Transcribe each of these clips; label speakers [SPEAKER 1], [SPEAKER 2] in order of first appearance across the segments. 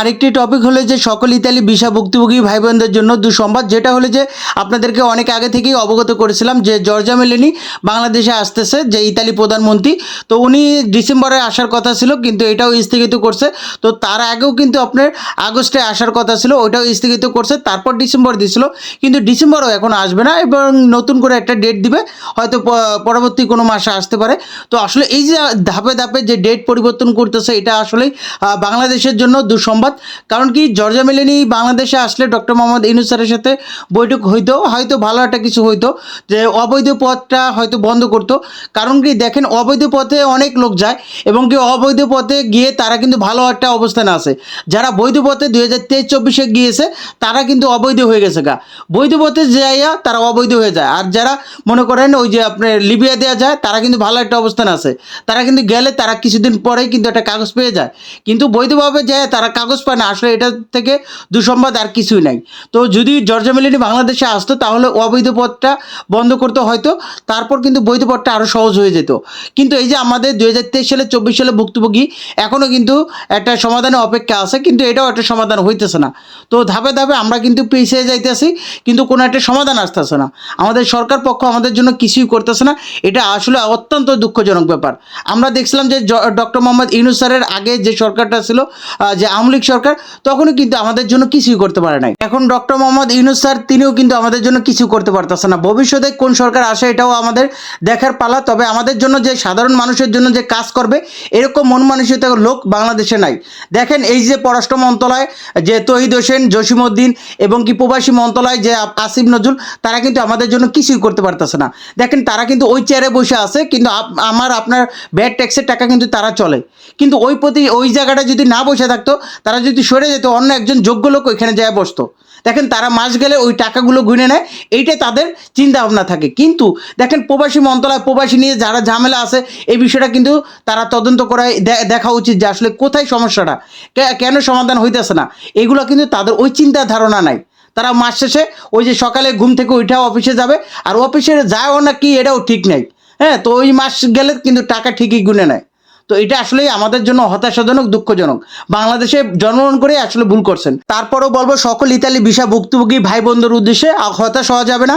[SPEAKER 1] আরেকটি টপিক হলো যে সকল ইতালি ভিসা ভুক্তভোগী ভাই বোনদের জন্য দুঃসংবাদ যেটা হলো যে আপনাদেরকে অনেক আগে থেকেই অবগত করেছিলাম যে জর্জা মেলেনি বাংলাদেশে আসতেছে যে ইতালি প্রধানমন্ত্রী। তো উনি ডিসেম্বরে আসার কথা ছিল কিন্তু এটাও স্থগিত করছে। তো তার আগেও কিন্তু আপনার আগস্টে আসার কথা ছিল ওটাও স্থগিত করছে তারপর ডিসেম্বর দিছিল। কিন্তু ডিসেম্বরও এখন আসবে না এবং নতুন করে একটা ডেট দিবে হয়তো পরবর্তী কোনো মাসে আসতে পারে। তো আসলে এই যে ধাপে ধাপে যে ডেট পরিবর্তন করতেছে এটা আসলেই আহ, বাংলাদেশের জন্য দুঃসংবাদ কারণ কি, জর্জা মেলেনি বাংলাদেশে আসলে ডক্টর মোহাম্মদ ইউনুস স্যারের সাথে বৈঠক হইতো, হয়তো ভালো একটা কিছু হইতো, যে অবৈধ পথটা হয়তো বন্ধ করতো। কারণ কি, দেখেন, অবৈধ পথে অনেক লোক যায় এবং কি অবৈধ পথে গিয়ে তারা কিন্তু ভালো একটা অবস্থানে আছে। যারা বৈধ পথে দুই হাজার তেইশ চব্বিশে গিয়েছে, তারা কিন্তু অবৈধ হয়ে গেছে গা। বৈধ পথে যাইয়া তারা অবৈধ হয়ে যায়। আর যারা মনে করেন ওই যে আপনার লিবিয়া দেওয়া যায়, তারা কিন্তু ভালো একটা অবস্থান আছে। তারা কিন্তু গেলে তারা কিছুদিন পরেই কিন্তু একটা কাগজ পেয়ে যায়। কিন্তু বৈধভাবে যায় তারা কাগজ পায় না, আসলে এটা থেকে দুঃসংবাদ আর কিছুই নাই। তো যদি জর্জা মেলিনি বাংলাদেশে আসতো, তাহলে অবৈধ পথটা বন্ধ করতে হয়তো, তারপর কিন্তু বৈধ পথটা আরও সহজ হয়ে যেত। কিন্তু এই যে আমাদের দুই হাজার তেইশ সালে, চব্বিশ সালে ভুক্তভোগী এখনও কিন্তু একটা সমাধানের অপেক্ষা আছে, কিন্তু এটাও একটা সমাধান হইতেছে না। তো ধাপে ধাপে আমরা কিন্তু পিছিয়ে যাইতেছি, কিন্তু কোনো একটা সমাধান আসতেছে না। আমাদের সরকার পক্ষ আমাদের জন্য কিছুই করতেছে না, এটা আসলে অত্যন্ত দুঃখজনক ব্যাপার। আমরা দেখছিলাম যে ডক্টর মোহাম্মদ ইউনুস স্যারের আগে যে সরকারটা ছিল যে যে আওয়ামী সরকার তখনও কিন্তু আমাদের জন্য কিছুই করতে পারে নাই। এখন ডক্টর মোহাম্মদ ইউনুস স্যার, তিনিও কিন্তু আমাদের জন্য কিছু করতে পারতেছে না। ভবিষ্যতে কোন সরকার আসে এটাও আমাদের দেখার পালা, তবে আমাদের জন্য যে সাধারণ মানুষের জন্য যে কাজ করবে, এরকম মন মানসিকতার লোক বাংলাদেশে নাই। দেখেন এই যে পররাষ্ট্র মন্ত্রণালয়, যে তহিদ হোসেন জসিমউদ্দিন এবং কি প্রবাসী মন্ত্রণালয়, যে আসিফ নজরুল, তারা কিন্তু আমাদের জন্য কিছুই করতে পারতেছে না। দেখেন তারা কিন্তু ওই চেয়ারে বসে আছে, কিন্তু আমার আপনার ব্যাড ট্যাক্সের টাকা কিন্তু তারা চলে। কিন্তু ওই প্রতি, ওই জায়গাটা যদি না বসে থাকতো তারা যদি সরে যেত, অন্য একজন যোগ্য লোক ওইখানে যায় বসতো। দেখেন তারা মাস গেলে ওই টাকাগুলো গুনে নেয়, এইটাই তাদের চিন্তা ভাবনা থাকে। কিন্তু দেখেন প্রবাসী মন্ত্রণালয়, প্রবাসী নিয়ে যারা ঝামেলা আছে, এই বিষয়টা কিন্তু তারা তদন্ত করায় দেখা উচিত যে আসলে কোথায় সমস্যাটা কেন সমাধান হইতেছে না। এগুলো কিন্তু তাদের ওই চিন্তা ধারণা নাই। তারা মাস শেষে ওই যে সকালে ঘুম থেকে ওইটাও অফিসে যাবে, আর অফিসে যায়ও না কি, এটাও ঠিক নেই। হ্যাঁ তো ওই মাস গেলে কিন্তু টাকা ঠিকই গুনে নেয়। তো এটা আসলে আমাদের জন্য হতাশাজনক, দুঃখজনক। বাংলাদেশে জন্মগ্রহণ করে আসলে ভুল করছেন। তারপরেও বলব, সকল ইতালি ভিসা ভুক্তভোগী ভাই বন্ধুর উদ্দেশ্যে হতাশ হওয়া যাবে না।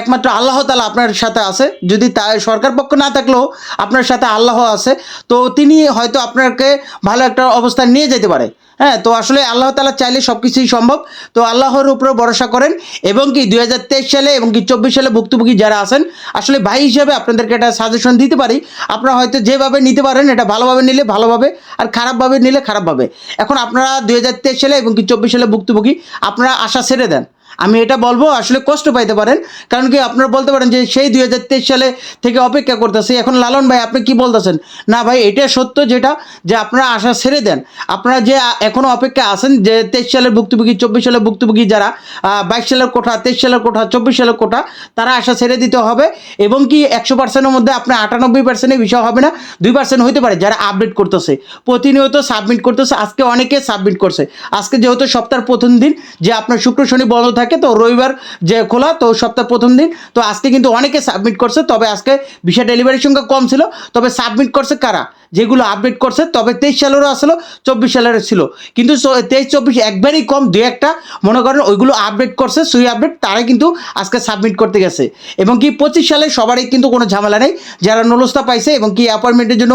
[SPEAKER 1] একমাত্র আল্লাহ তালা আপনার সাথে আছে। যদি তা সরকার পক্ষ না থাকলেও আপনার সাথে আল্লাহ আছে। তো তিনি হয়তো আপনাকে ভালো একটা অবস্থায় নিয়ে যেতে পারে। হ্যাঁ তো আসলে আল্লাহ তালা চাইলে সব কিছুই সম্ভব। তো আল্লাহর উপরে ভরসা করেন এবং কি দুই হাজার তেইশ সালে এবং কি চব্বিশ সালে ভুক্তভোগী যারা আছেন, আসলে ভাই হিসাবে আপনাদেরকে একটা সাজেশন দিতে পারি। আপনারা হয়তো যেভাবে নিতে পারেন, এটা ভালোভাবে নিলে ভালোভাবে, আর খারাপভাবে নিলে খারাপভাবে। এখন আপনারা দুই হাজার তেইশ সালে এবং কি চব্বিশ সালে ভুক্তভোগী, আপনারা আশা ছেড়ে দেন। আমি এটা বলব, আসলে কষ্ট পাইতে পারেন। কারণ কি আপনারা বলতে পারেন যে সেই দুই হাজার তেইশ সালে থেকে অপেক্ষা করতেছি। এখন লালন ভাই, আপনি কি বলতেছেন? না ভাই, এটা সত্য যেটা, যে আপনারা আশা ছেড়ে দেন। আপনারা যে আ- এখনও অপেক্ষা আছেন, যে তেইশ সালের ভুক্তভোগী, চব্বিশ সালের ভুক্তভোগী যারা বাইশ সালের কোঠা, তেইশ সালের কোঠা, চব্বিশ সালের কোঠা, তারা আশা ছেড়ে দিতে হবে। এবং কি একশো পার্সেন্টের মধ্যে আপনার আটানব্বই পার্সেন্টের বিষয় হবে না, দুই পার্সেন্ট হইতে পারে যারা আপডেট করতেছে। প্রতিনিয়ত সাবমিট করতেছে, আজকে অনেকে সাবমিট করছে। আজকে যেহেতু সপ্তাহের প্রথম দিন, যে আপনার শুক্র, শনি বন্ধ থাকে তো রবিবার যে খোলা, তো সপ্তাহের প্রথম দিন। তো আজকে কিন্তু অনেকে সাবমিট করছে, তবে আজকে ভিসা ডেলিভারির সংখ্যা কম ছিল। তবে সাবমিট করছে কারা? যেগুলো আপডেট করছে, তবে তেইশ সালেরও আসলো, চব্বিশ সালেরও ছিল। কিন্তু তেইশ, চব্বিশ একবারই কম দু একটা। মনে করেন ওইগুলো আপডেট করছে, সুই আপডেট তারাই কিন্তু আজকে সাবমিট করতে গেছে। এবং কি পঁচিশ সালে সবারই কিন্তু কোনো ঝামেলা নেই। যারা নলস্তা পাইছে এবং কি অ্যাপয়েন্টমেন্টের জন্য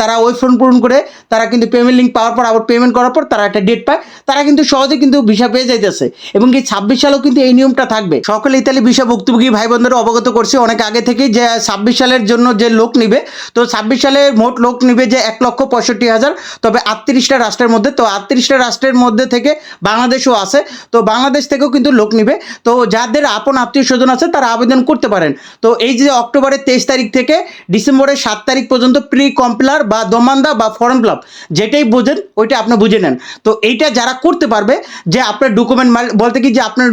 [SPEAKER 1] তারা ওই ফর্ম পূরণ করে, তারা কিন্তু পেমেন্ট লিঙ্ক পাওয়ার পর, আবার পেমেন্ট করার পর তারা একটা ডেট পায়। তারা কিন্তু সহজে কিন্তু ভিসা পেয়ে যাইতেছে। এবং কি ছাব্বিশ ছাব্বিশ সালেও কিন্তু এই নিয়মটা থাকবে। সকল ইতালি বিষয় ভুক্তভোগী ভাই বোনদের অবগত করছি, অনেক আগে থেকে যে ছাব্বিশ সালের জন্য যে লোক নিবে, তো ছাব্বিশ সালে মোট লোক নিবে যে এক লক্ষ পঁয়ষট্টি হাজার, তবে আটত্রিশটা রাষ্ট্রের মধ্যে, তো আটত্রিশটা রাষ্ট্রের মধ্যে থেকে বাংলাদেশও আছে, তো বাংলাদেশ থেকেও কিন্তু লোক নিবে, তো যাদের আপন আত্মীয় স্বজন আছে তারা আবেদন করতে পারেন। তো এই যে অক্টোবরের তেইশ তারিখ থেকে ডিসেম্বরের সাত তারিখ পর্যন্ত প্রি কম্পিলার বা দমান্দা বা ফর্ম ফিল যেটাই বোঝেন, ওইটা আপনি বুঝে নেন। তো এইটা যারা করতে পারবে, যে আপনার ডকুমেন্ট বলতে কি যে আপনার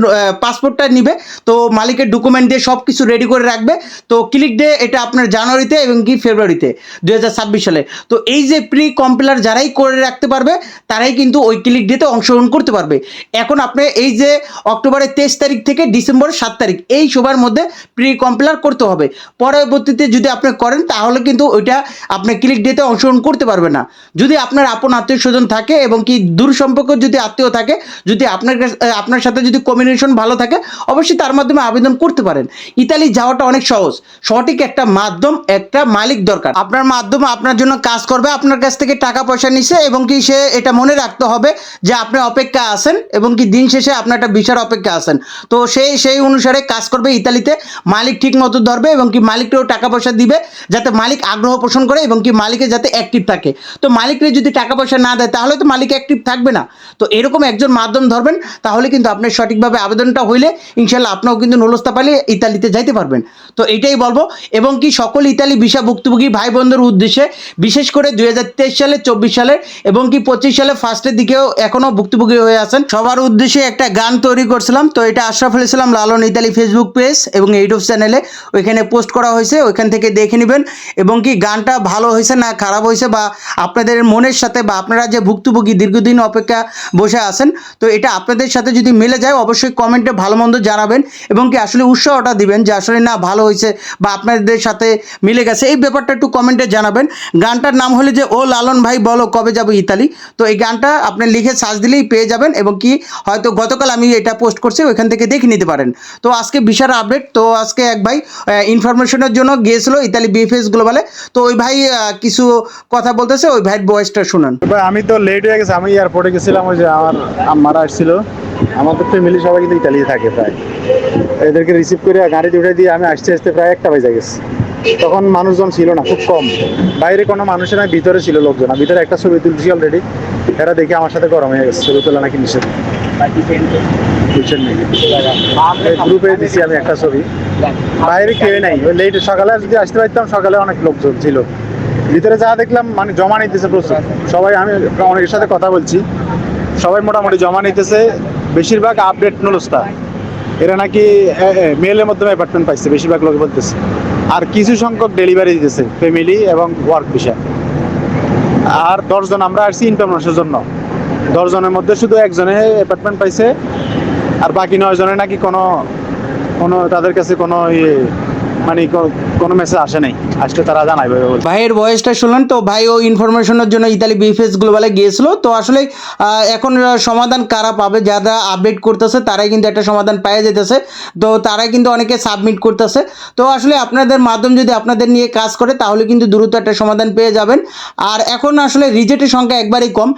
[SPEAKER 1] পাসপোর্টটা নিবে, তো মালিকের ডকুমেন্ট দিয়ে সব কিছু রেডি করে রাখবে, তো ক্লিক ডে এটা আপনার জানুয়ারিতে এবং কি ফেব্রুয়ারিতে দু হাজার ছাব্বিশ সালে। তো এই যে প্রি কম্পিলার যারাই করে রাখতে পারবে, তারাই কিন্তু ওই ক্লিক ডেতে অংশগ্রহণ করতে পারবে। এখন আপনি এই যে অক্টোবরের তেইশ তারিখ থেকে ডিসেম্বরের সাত তারিখ, এই সময়ের মধ্যে প্রি কম্পিলার করতে হবে। পরবর্তীতে যদি আপনি করেন, তাহলে কিন্তু ওইটা আপনি ক্লিক ডেতে অংশগ্রহণ করতে পারবে না। যদি আপনার আপন আত্মীয় স্বজন থাকে এবং কি দূর সম্পর্ক যদি আত্মীয় থাকে, যদি আপনার আপনার সাথে যদি কমিউনিকেশন ভালো থাকে, অবশ্যই তার মাধ্যমে আবেদন করতে পারেন। ইতালি যাওয়াটা অনেক সহজ। সঠিক একটা মাধ্যম, একটা মালিক দরকার। আপনার মাধ্যম আপনার জন্য কাজ করবে, আপনার কাছ থেকে টাকা পয়সা নিছে এবং কি সে এটা মনে রাখতে হবে যে আপনি অপেক্ষা আছেন এবং কি দিন শেষে আপনার একটা বিচার অপেক্ষা আছেন। তো সেই সেই অনুসারে কাজ করবে ইতালিতে। মালিক ঠিক মতো ধরবে এবং কি মালিককেও টাকা পয়সা দিবে, যাতে মালিক আগ্রহ পোষণ করে এবং কি মালিকের যাতে অ্যাক্টিভ থাকে। তো মালিককে যদি টাকা পয়সা না দেয়, তাহলে তো মালিক অ্যাক্টিভ থাকবে না। তো এরকম একজন মাধ্যম ধরবেন, তাহলে কিন্তু আপনার সঠিকভাবে আবেদনটা হইলে ইনশাল্লাহ আপনিও কিন্তু নলস্তা পালে ইতালিতে যাইতে পারবেন। তো এটাই বলব এবং কি সকল ইতালি ভিসা ভুক্তভোগী ভাই বোনদের উদ্দেশ্যে বিশেষ করে দুই হাজার তেইশ সালে চব্বিশ সালের এবং কি পঁচিশ সালে ফার্স্টের দিকেও এখনও ভুক্তভোগী হয়ে আছেন। সবার উদ্দেশ্যে একটা গান তৈরি করছিলাম। তো এটা Ashraful Islam Lalan Italy Facebook page এবং ইউটিউব চ্যানেলে ওইখানে পোস্ট করা হয়েছে। ওইখান থেকে দেখে নেবেন এবং কি গানটা ভালো হয়েছে না খারাপ হয়েছে বা আপনাদের মনের সাথে বা আপনারা যে ভুক্তভোগী দীর্ঘদিন অপেক্ষা বসে আছেন, তো এটা আপনাদের সাথে যদি মিলে যায়, অবশ্যই কমেন্টে ভালো মন্দ জানাবেন এবং কি আসলে উৎসাহটা দিবেন যে আসলে না, ভালো হয়েছে বা আপনাদের সাথে মিলে গেছে। এই ব্যাপারটা একটু কমেন্টে জানাবেন। গানটার নাম হলে যে, ও লালন ভাই, বলো কবে যাব ইতালি? তো এই গানটা আপনি লিখে সার্চ দিলেই পেয়ে যাবেন এবং কি হয়তো গতকাল আমি এটা পোস্ট করছি, ওইখান থেকে দেখে নিতে পারেন। তো আজকে বিশাল আপডেট। তো আজকে এক ভাই ইনফরমেশনের জন্য গিয়েছিল ইতালি বিএফএস গ্লোবালে। তো ওই ভাই কিছু কথা বলতেছে, ওই ভাইয়ের বয়সটা শুনুন।
[SPEAKER 2] আমি তো লেট হয়ে গেছে, আমি এয়ারপোর্টে গেছিলাম, ওই যে আমার আম্মারা আসছিল। আমাদের ফ্যামিলি সবাই কিন্তু ইতালিতে থাকে প্রায়। এদেরকে রিসিভ করে গাড়িতে উঠে দিয়ে আমি আসতে আসতে প্রায় একটা বাজে গেছি। তখন মানুষজন ছিল না, খুব কম। বাইরে কোনো মানুষের না, ভিতরে ছিল লোকজন। আর ভিতরে একটা ছবি তুলছি অলরেডি এরা দেখে আমার সাথে গরম হয়ে গেছে। ছবি তোলা নাকি নিষেধ। গ্রুপে দিছি আমি একটা ছবি। বাইরে কেউ নাই। ওই লেট সকালে যদি আসতে পারতাম, সকালে অনেক লোকজন ছিল। ভিতরে যা দেখলাম মানে জমা নিতেছে প্রচুর। সবাই, আমি অনেকের সাথে কথা বলছি। সবাই মোটামুটি জমা নিতেছে। বেশিরভাগ আপডেট নলস্তা এরা নাকি মেলের মাধ্যমে অ্যাপার্টমেন্ট পাইছে, বেশিরভাগ লোক বলতেছে। আর কিছু সংখ্যক ডেলিভারি দিতেছে ফ্যামিলি এবং ওয়ার্ক বিষয় আর দশজন, আমরা আসছি ইনফরমেশনের জন্য। দশজনের মধ্যে শুধু একজনে অ্যাপার্টমেন্ট পাইছে, আর বাকি নয় জনের নাকি কোনো কোনো, তাদের কাছে কোনো ইয়ে মানে কোনো মেসেজ আসে নাই। আসলে তারা জানাইবে বলে।
[SPEAKER 1] ভাইয়ের বয়সটা শুনলেন তো, ভাই ও ইনফরমেশনের জন্য ইতালি বিএফএস গ্লোবালে গিয়েছিল। তো আসলে এখন সমাধান কারা পাবে, যারা আপডেট করতেছে, তারাই কিন্তু একটা সমাধান পেয়ে যেতেছে তো তারাই কিন্তু অনেকে সাবমিট করতেছে। তো আসলে আপনাদের মাধ্যম যদি আপনাদের নিয়ে কাজ করে, তাহলে কিন্তু দ্রুত একটা সমাধান পেয়ে যাবেন। আর এখন আসলে রিজেক্টের সংখ্যা একবারই কম।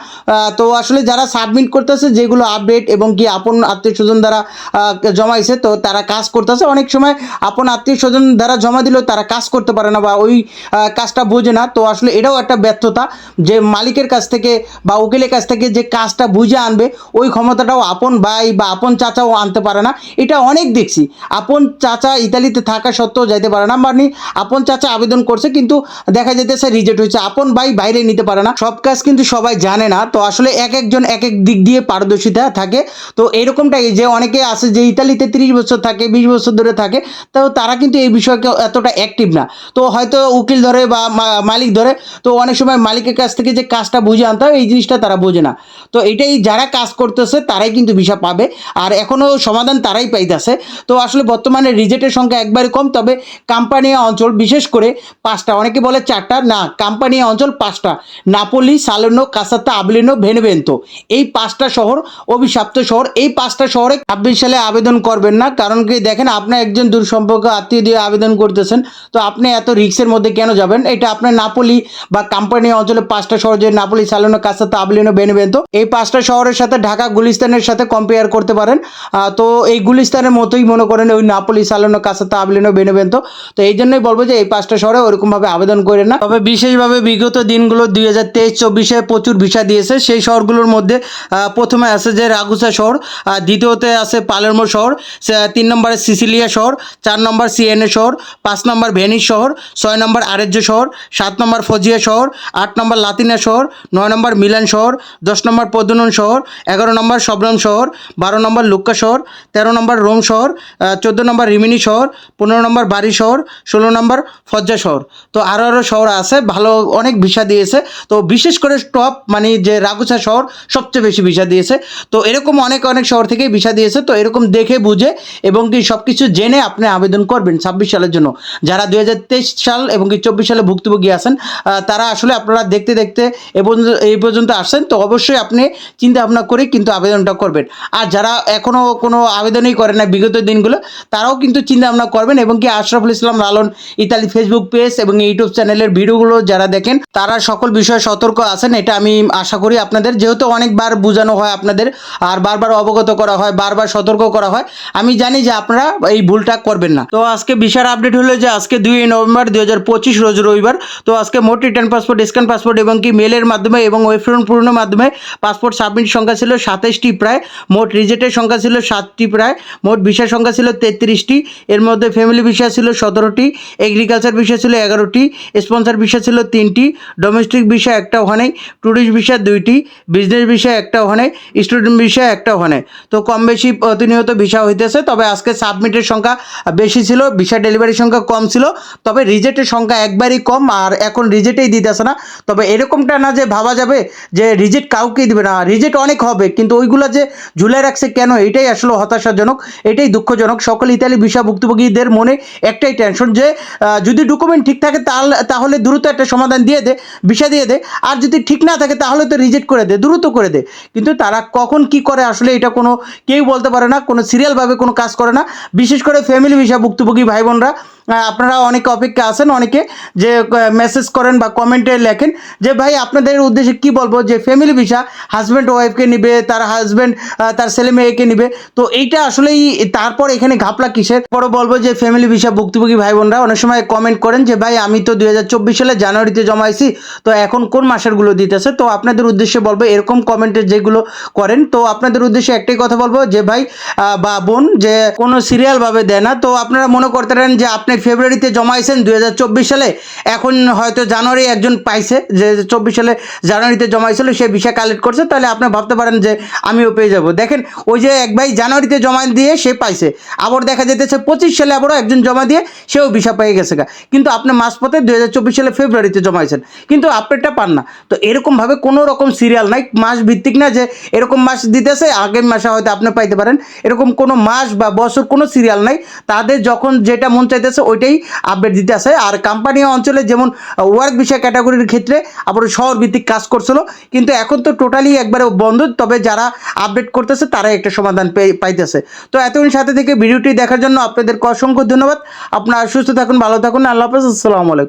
[SPEAKER 1] তো আসলে যারা সাবমিট করতেছে, যেগুলো আপডেট এবং কি আপন আত্মীয় স্বজন দ্বারা জমাইছে, তো তারা কাজ করতেছে। অনেক সময় আপন আত্মীয় স্বজন দ্বারা জমা দিলেও তারা কাজ করতে পারে না বা ওই কাজটা বোঝে না। তো আসলে এটাও একটা ব্যর্থতা যে মালিকের কাছ থেকে বা উকিলের কাছ থেকে যে কাজটা বুঝে আনবে, ওই ক্ষমতাটাও আপন ভাই বা আপন চাচাও আনতে পারে না। এটা অনেক দেখছি। আপন চাচা ইতালিতে থাকা সত্ত্বেও যাইতে পারে না। মানে আপন চাচা আবেদন করছে কিন্তু দেখা যেতেছে রিজেক্ট হয়েছে আপন ভাই বাইরে নিতে পারে না। সব কাজ কিন্তু সবাই জানে না। তো আসলে এক একজন এক এক দিক দিয়ে পারদর্শিতা থাকে। তো এরকমটাই যে অনেকে আছে যে ইতালিতে তিরিশ বছর থাকে, বিশ বছর ধরে থাকে, তো তারা কিন্তু এই বিষয়ে কেউ এতটা অ্যাক্টিভ না। তো হয়তো উকিল ধরে বা মালিক ধরে, তো অনেক সময় মালিকের কাছ থেকে যে কাজটা বুঝে আনতে হয়, এই জিনিসটা তারা বোঝে না। তো এটাই যারা কাজ করতেছে, তারাই কিন্তু ভিসা পাবে। আর এখনও সমাধান তারাই পাইতেছে। তো আসলে বর্তমানে রিজেক্টের সংখ্যা একবারে কম, তবে কাম্পানিয়া অঞ্চল, বিশেষ করে পাঁচটা, অনেকে বলে চারটা, না কাম্পানিয়া অঞ্চল পাঁচটা। নাপোলি, সালেনো কাসাত্তা আবলিনো ভেনভেন্তো এই পাঁচটা শহর, অভিশাপ্ত শহর। এই পাঁচটা শহরে ছাব্বিশ সালে আবেদন করবেন না, কারণ কি দেখেন, আপনার একজন দূর সম্পর্ক আত্মীয় দিয়ে আবেদন আবেদন করতেছেন, তো আপনি এত রিক্সের মধ্যে কেন যাবেন? এটা আপনার নাপোলি বা কোম্পানি অঞ্চলে পাঁচটা শহর, যে নাপোলি সালানো কাসাতা আবলিনো বেনেবেন্তো এই পাঁচটা শহরের সাথে ঢাকা গুলিস্তানের সাথে কম্পেয়ার করতে পারেন। তো এই গুলিস্তানের মতোই মনে করেন ওই নাপোলি সালানো কাসাতা আবলিনো বেনেবেন্তো তো এই জন্যই বলব যে এই পাঁচটা শহরে ওরকমভাবে আবেদন করে না। তবে বিশেষভাবে বিগত দিনগুলো দুই হাজার তেইশ চব্বিশে প্রচুর ভিসা দিয়েছে। সেই শহরগুলোর মধ্যে প্রথমে আছে যে রাগুসা শহর দ্বিতীয়তে আছে পালেরমো শহর তিন নম্বরে সিসিলিয়া শহর, চার নম্বর সিএনএ শহর পাঁচ নম্বর ভেনিস শহর, ছয় নম্বর আরেজ্য শহর, সাত নম্বর ফজিয়া শহর, আট নম্বর লাতিনা শহর, নয় নম্বর মিলান শহর, দশ নম্বর পদ্মনন শহর, এগারো নম্বর শবরম শহর, বারো নম্বর লুক্কা শহর, তেরো নম্বর রোম শহর চোদ্দ নম্বর রিমিনি শহর, পনেরো নম্বর বাড়ি শহর, ষোলো নম্বর ফজ্জা শহর। তো আরও আরও শহর আছে, ভালো অনেক ভিসা দিয়েছে। তো বিশেষ করে টপ মানে যে রাগুসা শহর, সবচেয়ে বেশি ভিসা দিয়েছে। তো এরকম অনেক অনেক শহর থেকেই ভিসা দিয়েছে। তো এরকম দেখে বুঝে এবং কি সব কিছু জেনে আপনি আবেদন করবেন। ছাব্বিশ সালের জন্য। যারা দুই হাজার তেইশ সাল এবং কি চব্বিশ সালে ভুক্তভোগী আছেন তারা আসলে আপনারা দেখতে দেখতে এই পর্যন্ত আসছেন। তো অবশ্যই আপনি চিন্তা ভাবনা করে কিন্তু আবেদনটা করবেন। আর যারা এখনও কোনো আবেদনই করেন না বিগত দিনগুলো, তারাও কিন্তু চিন্তা ভাবনা করবেন এবং কি Ashraful Islam Lalan Italy Facebook page এবং ইউটিউব চ্যানেলের ভিডিওগুলো যারা দেখেন, তারা সকল বিষয়ে সতর্ক আছেন, এটা আমি আশা করি আপনাদের। যেহেতু অনেকবার বোঝানো হয় আপনাদের, আর বারবার অবগত করা হয়, বারবার সতর্ক করা হয়, আমি জানি যে আপনারা এই ভুলটা করবেন না। তো আজকে বিশাল আপডেট হলো যে আজকে দুই নভেম্বর দুই হাজার পঁচিশ রোজ রবিবার। তো আজকে মোট রিটার্ন পাসপোর্ট স্ক্যান পাসপোর্ট এবং কি মেলের মাধ্যমে এবং ওয়েবফ্রন্ট পূরণের মাধ্যমে পাসপোর্ট সাবমিট সংখ্যা ছিল সাতাইশটি প্রায়। মোট রিজেক্টের সংখ্যা ছিল সাতটি প্রায়। মোট ভিসা সংখ্যা ছিল তেত্রিশটি। এর মধ্যে ফ্যামিলি ভিসা ছিল সতেরোটি। এগ্রিকালচার ভিসা ছিল এগারোটি। স্পন্সর ভিসা ছিল তিনটি। ডোমেস্টিক ভিসা একটা ওখানে ট্যুরিস্ট ভিসা দুইটি। বিজনেস ভিসা একটা ওখানে স্টুডেন্ট ভিসা একটা ওখানে তো কম বেশি প্রতিনিয়ত ভিসা হইতেছে। তবে আজকে সাবমিটের সংখ্যা বেশি ছিল। ভিসা ডেলিভারির সংখ্যা কম ছিল, তবে রিজেক্টের সংখ্যা একবারই কম আর এখন রিজেক্টেই দিতেছে না। তবে এরকমটা না যে ভাবা যাবে যে রিজেক্ট কাউকেই দিবে না রিজেক্ট অনেক হবে, কিন্তু ওইগুলো যে ঝুলে রাখছে কেন, এটাই আসলে হতাশাজনক, এটাই দুঃখজনক। সকল ইতালি ভিসা ভুক্তভোগীদের মনে একটাই টেনশন যে যদি ডকুমেন্ট ঠিক থাকে তাহলে দ্রুত একটা সমাধান দিয়ে দে, ভিসা দিয়ে দে, আর যদি ঠিক না থাকে তাহলে তো রিজেক্ট করে দে, দ্রুত করে দে। কিন্তু তারা কখন কি করে আসলে এটা কোনো, কেউ বলতে পারে না, কোনো সিরিয়ালভাবে কোনো কাজ করে না, বিশেষ করে ফ্যামিলি ভিসা ভুক্তভোগী ভাই বোনরা আমরা আপনারা অনেকে অপেক্ষা আছেন, অনেকে যে মেসেজ করেন বা কমেন্টে লেখেন যে, ভাই, আপনাদের উদ্দেশ্যে কি বলব যে ফ্যামিলি ভিসা হাজব্যান্ড ওয়াইফকে নিবে, তার হাজব্যান্ড তার ছেলে মেয়েকে নিবে? তো এইটা আসলেই তারপর এখানে ঘাপলা কিসের? পরে বলব যে ফ্যামিলি ভিসা ভুক্তভোগী ভাই বোনরা অনেক সময় কমেন্ট করেন যে, ভাই, আমি তো দুই হাজার চব্বিশ সালে জানুয়ারিতে জমাইছি, তো এখন কোন মাসেরগুলো দিতেছে? তো আপনাদের উদ্দেশ্যে বলব এরকম কমেন্টে যেগুলো করেন, তো আপনাদের উদ্দেশ্যে একটাই কথা বলব যে, ভাই বা বোন যে কোনো সিরিয়ালভাবে দেয় না, তো আপনারা মনে করতে পারেন যে, আপনি ফেব্রুয়ারিতে জমাইছেন দুই সালে। এখন হয়তো জানুয়ারি একজন পাইছে, যে চব্বিশ সালে জানুয়ারিতে জমাইছিল সে ভিসা কালেক্ট করছে। তাহলে আপনি ভাবতে পারেন যে আমিও পেয়ে যাব। দেখেন, ওই যে এক ভাই জানুয়ারিতে জমা দিয়ে সে পাইছে। আবার দেখা যেতেছে পঁচিশ সালে আবারও একজন জমা দিয়ে সেও ভিসা পেয়ে গেছে কিন্তু আপনি মাঝপথে দুই হাজার চব্বিশ সালে ফেব্রুয়ারিতে জমাইছেন কিন্তু আপনারটা পান না। তো এরকমভাবে কোনো রকম সিরিয়াল নাই, মাস ভিত্তিক না যে এরকম মাস দিতেছে, আগের মাসে হয়তো আপনি পাইতে পারেন। এরকম কোনো মাস বা বছর কোনো সিরিয়াল নাই। তাদের যখন যেটা মন চাইতেছে ওইটাই আপডেট দিতে আসে আর কোম্পানি অঞ্চলে যেমন ওয়ার্ক বিষয় ক্যাটাগরির ক্ষেত্রে আবার শহর ভিত্তিক কাজ করছিল। কিন্তু এখন তো টোটালি একবারে বন্ধ। তবে যারা আপডেট করতেছে তারা একটা সমাধান পাইতেছে। তো এতক্ষণ সাথে থেকে ভিডিওটি দেখার জন্য আপনাদেরকে অসংখ্য ধন্যবাদ। আপনারা সুস্থ থাকুন, ভালো থাকুন। আল্লাহ হাফেজ। আসসালামু আলাইকুম।